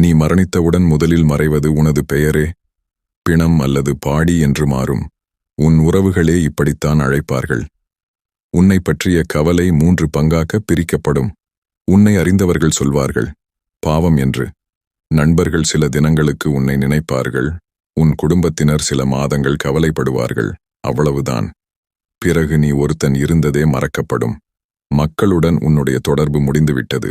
நீ மரணித்தவுடன் முதலில் மறைவது உனது பெயரே பிணம் அல்லது பாடி என்று மாறும். உன் உறவுகளே இப்படித்தான் அழைப்பார்கள். உன்னை பற்றிய கவலை மூன்று பங்காக பிரிக்கப்படும். உன்னை அறிந்தவர்கள் சொல்வார்கள் பாவம் என்று. நண்பர்கள் சில தினங்களுக்கு உன்னை நினைப்பார்கள். உன் குடும்பத்தினர் சில மாதங்கள் கவலைப்படுவார்கள். அவ்வளவுதான். பிறகு நீ ஒருத்தன் இருந்ததே மறக்கப்படும். மக்களுடன் உன்னுடைய தொடர்பு முடிந்துவிட்டது.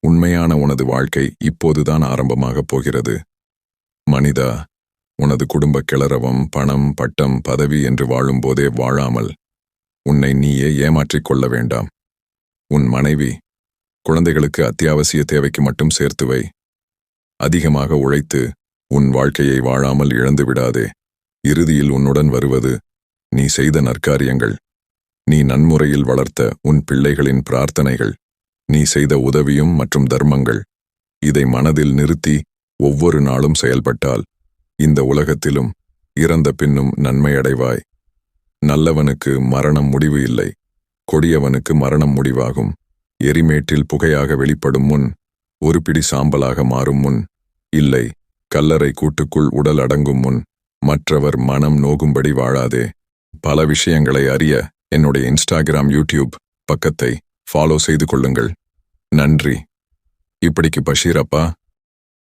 உண்மையான உனது வாழ்க்கை இப்போதுதான் ஆரம்பமாகப் போகிறது. மனிதா உனது குடும்ப கிளறவம் பணம் பட்டம் பதவி என்று வாழும்போதே வாழாமல் உன்னை நீயே ஏமாற்றிக் கொள்ள வேண்டாம். உன் மனைவி குழந்தைகளுக்கு அத்தியாவசிய தேவைக்கு மட்டும் சேர்த்து வை. அதிகமாக உழைத்து உன் வாழ்க்கையை வாழாமல் இழந்து விடாதே. இறுதியில் உன்னுடன் வருவது நீ செய்த நற்காரியங்கள். நீ நன்முறையில் வளர்த்த உன் பிள்ளைகளின் பிரார்த்தனைகள். நீ செய்த உதவியும் மற்றும் தர்மங்கள் இதை மனதில் நிறுத்தி ஒவ்வொரு நாளும் செயல்பட்டால் இந்த உலகத்திலும் இறந்த பின்னும் நன்மையடைவாய். நல்லவனுக்கு மரணம் முடிவு இல்லை. கொடியவனுக்கு மரணம் முடிவாகும். எரிமேட்டில் புகையாக வெளிப்படும் முன் ஒரு பிடி சாம்பலாக மாறும் முன் இல்லை கல்லறை கூட்டுக்குள் உடல் அடங்கும் முன் மற்றவர் மனம் நோகும்படி வாழாதே. பல விஷயங்களை அறிய என்னுடைய இன்ஸ்டாகிராம் யூடியூப் பக்கத்தை ஃபாலோ செய்து கொள்ளுங்கள். நன்றி. இப்படிக்கு பஷீர் அப்பா